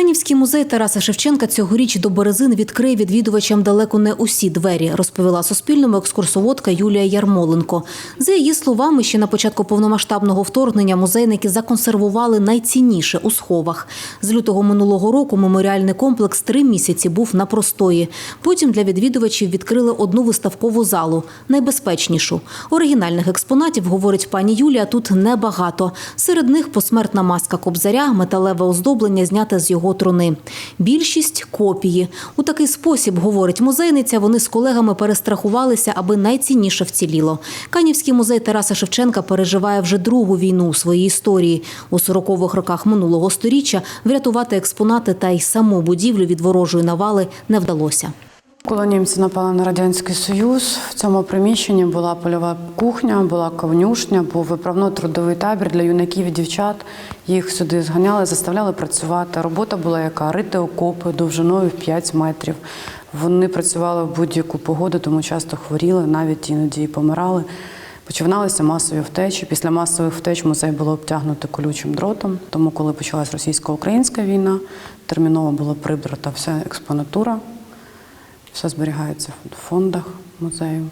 Канівський музей Тараса Шевченка цьогоріч до березин відкриє відвідувачам далеко не усі двері, розповіла Суспільному екскурсоводка Юлія Ярмоленко. За її словами, ще на початку повномасштабного вторгнення музейники законсервували найцінніше у сховах. З лютого минулого року меморіальний комплекс три місяці був на простої. Потім для відвідувачів відкрили одну виставкову залу, найбезпечнішу. Оригінальних експонатів, говорить пані Юлія, тут небагато. Серед них посмертна маска кобзаря, металеве оздоблення зняте з його труни. Більшість копії. У такий спосіб, говорить музейниця, вони з колегами перестрахувалися, аби найцінніше вціліло. Канівський музей Тараса Шевченка переживає вже другу війну у своїй історії. У 40-х роках минулого сторіччя врятувати експонати та й саму будівлю від ворожої навали не вдалося. Коли німці напали на радянський союз, в цьому приміщенні була польова кухня, була ковнюшня, був виправно-трудовий табір для юнаків і дівчат. Їх сюди зганяли, заставляли працювати. Робота була яка рити окопи довжиною в 5 метрів. Вони працювали в будь-яку погоду, тому часто хворіли, навіть іноді і помирали. Починалися масові втечі. Після масових втеч музей було обтягнуто колючим дротом. Тому, коли почалась російсько-українська війна, терміново була прибрата вся експонатура. Все зберігається в фондах музею.